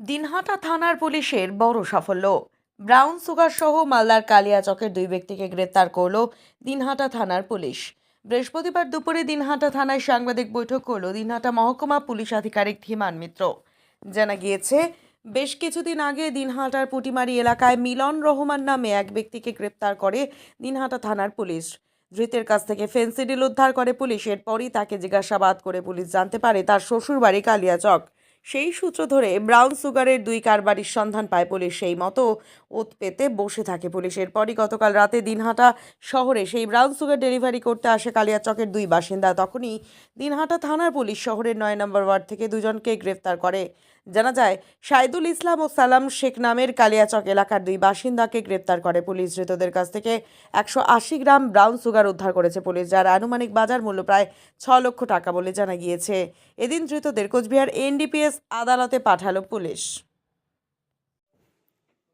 দিনহাটা থানার পুলিশের বড় সাফল্য। ব্রাউন সুগার সহ মালদার কালিয়াচকের দুই ব্যক্তিকে গ্রেপ্তার করল দিনহাটা থানার পুলিশ। বৃহস্পতিবার দুপুরে দিনহাটা থানায় সাংবাদিক বৈঠক করল দিনহাটা মহকুমা পুলিশ আধিকারিক ধীমান মিত্র। জানা গিয়েছে, বেশ কিছুদিন আগে দিনহাটার পুটিমারি এলাকায় মিলন রহমান নামে এক ব্যক্তিকে গ্রেপ্তার করে দিনহাটা থানার পুলিশ। ধৃতের কাছ থেকে ফেন্সিডিল উদ্ধার করে পুলিশ এরপরই তাকে জিজ্ঞাসাবাদ করে পুলিশ জানতে পারে তার শ্বশুরবাড়ি কালিয়াচক। সেই সূত্র ধরে ব্রাউন সুগারের দুই কারবারির সন্ধান পায় পুলিশ। সেই মতো ওত পেতে বসে থাকে পুলিশের পরই গতকাল রাতে দিনহাটা শহরে সেই ব্রাউন সুগার ডেলিভারি করতে আসে কালিয়াচকের দুই বাসিন্দা। তখনই দিনহাটা থানার পুলিশ শহরের নয় নম্বর ওয়ার্ড থেকে দুজনকে গ্রেফতার করে। জানা যায়, সাইদুল ইসলাম ও সালাম শেখ নামের কালিয়াচক এলাকার দুই বাসিন্দাকে গ্রেপ্তার করে পুলিশ। ধৃতদের কাছ থেকে একশো আশি গ্রাম ব্রাউন সুগার উদ্ধার করেছে পুলিশ, যার আনুমানিক বাজার মূল্য প্রায় ছ লক্ষ টাকা বলে জানা গিয়েছে। এদিন ধৃতদের কোচবিহার এনডিপিএস আদালতে পাঠালো পুলিশ।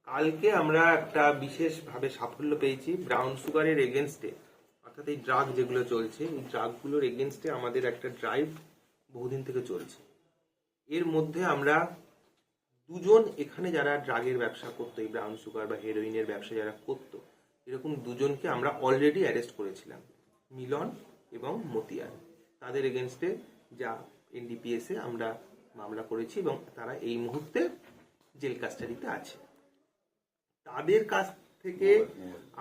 কালকে আমরা একটা বিশেষভাবে সাফল্য পেয়েছি ব্রাউন সুগারের এগেনস্টে, অর্থাৎ এই ড্রাগ যেগুলো চলছে, এই ড্রাগগুলোর এগেনস্টে আমাদের একটা ড্রাইভ বহুদিন থেকে চলছে। এর মধ্যে আমরা দুজন এখানে যারা ড্রাগের ব্যবসা করতো এই ব্রাউন সুগার বা হেরোইনের ব্যবসা যারা করতো এরকম দুজনকে আমরা অলরেডি অ্যারেস্ট করেছিলাম মিলন এবং মতিয়ার। তাদের এগেনস্টে যা এনডিপিএসে আমরা মামলা করেছি এবং তারা এই মুহূর্তে জেল কাস্টাডিতে আছে। তাদের কাছ থেকে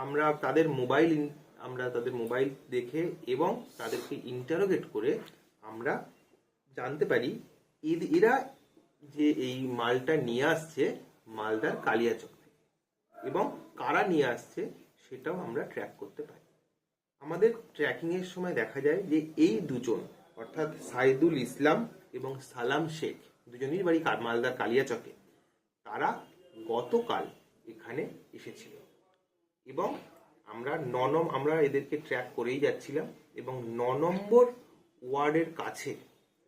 আমরা তাদের মোবাইল আমরা তাদের মোবাইল দেখে এবং তাদেরকে ইন্টারোগেট করে আমরা জানতে পারি এরা যে এই মালটা নিয়ে আসছে, মালদার কালিয়াচক থেকে। এবং কারা নিয়ে আসছে সেটাও আমরা ট্র্যাক করতে পারি। আমাদের ট্র্যাকিং এর সময় দেখা যায় যে এই দুজন, অর্থাৎ সাইদুল ইসলাম এবং সালাম শেখ, দুজনেরই বাড়ি মালদার কালিয়াচকে, তারা গতকাল এখানে এসেছিল। এবং আমরা ন নম আমরা এদেরকে ট্র্যাক করেই যাচ্ছিলাম এবং ন নম্বর ওয়ার্ডের কাছে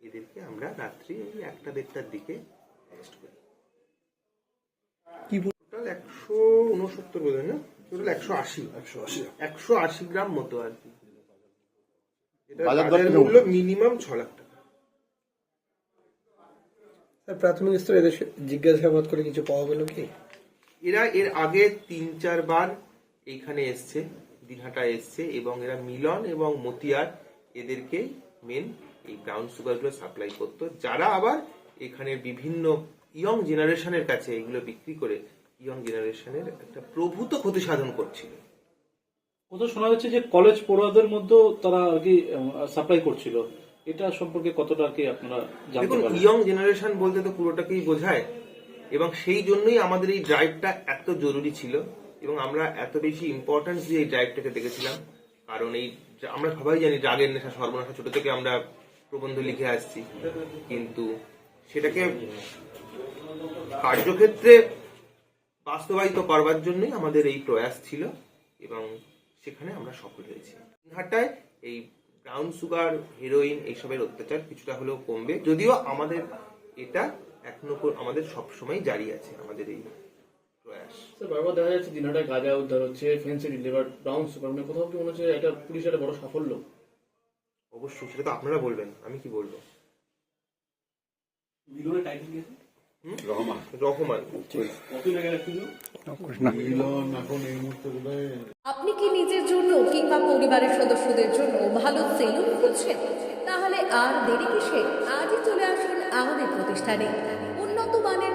এদেরকে আমরা রাত্রি ওই একটা দেড়টার দিকে অ্যারেস্ট করি। কি টোটাল একশো উনসত্তর বোধ না? টোটাল একশো আশি। একশো আশি। একশো আশি গ্রাম মতো আর কি। বাজার দর বাজার কীরকম? মূল্য মিনিমাম ছ লাখ টাকা। প্রাথমিক স্তরে এদের জিজ্ঞাসাবাদ করে কিছু পাওয়া গেল কি? এরা এর আগে তিন চারবার এইখানে এসছে দিনহাটা এসছে এবং এরা মিলন এবং মতিয়ার এদেরকে মেন এই ব্রাউন সুগারগুলো সাপ্লাই করতো। যারা আবার এখানে বিভিন্ন ইয়ং জেনারেশনের কাছে এগুলো বিক্রি করে ইয়ং জেনারেশনের একটা প্রভূত ক্ষতি সাধন করছিল। কোথাও শোনা যাচ্ছে যে কলেজ পড়ুয়াদের মধ্যেও তারা আর কি সাপ্লাই করছিল। এটা সম্পর্কে কতটা আর কি আপনারা দেখুন ইয়ং জেনারেশন বলতে তো পুরোটাকেই বোঝায়। এবং সেই জন্যই আমাদের এই ড্রাইভটা এত জরুরি ছিল। এবং আমরা এত বেশি ইম্পর্টেন্স দিয়ে এই ড্রাইভটাকে দেখেছিলাম। কারণ এই আমরা সবাই জানি ড্রাগের নেশা সর্বনাশা, ছোট থেকে আমরা প্রবন্ধ লিখে আসছি। কিন্তু সেটাকে কার্যক্ষেত্রে বাস্তবায়িত করবার জন্যই আমাদের এই প্রয়াস ছিল এবং সেখানে আমরা সফল হয়েছি। হাটায় এই ব্রাউন সুগার, হেরোইন এইসবের অত্যাচার কিছুটা হলেও কমবে, যদিও আমাদের এটা এখনও আমাদের সবসময় জারি আছে, আমাদের এই বারবার দেখা যাচ্ছে দিনহাটায় গাঁজা উদ্ধার হচ্ছে ফেন্সি ডিলিভার ব্রাউন সুপার মানে কোথাও কি মনে হচ্ছে এটা পুলিশের একটা বড় সাফল্য? অবশ্যই সেটা তো আপনারা বলবেন আমি কি বলব? মিলনের টাইটেল কি হুম? রহমান। কত টাকা রাখছিল আপনি কি নিজের জন্য কিংবা পরিবারের সদস্যদের জন্য ভালো সেলুন খুঁজছেন? তাহলে আর দেরি কিসে আজই চলে আসুন আমাদের প্রতিষ্ঠানে। উন্নত মানের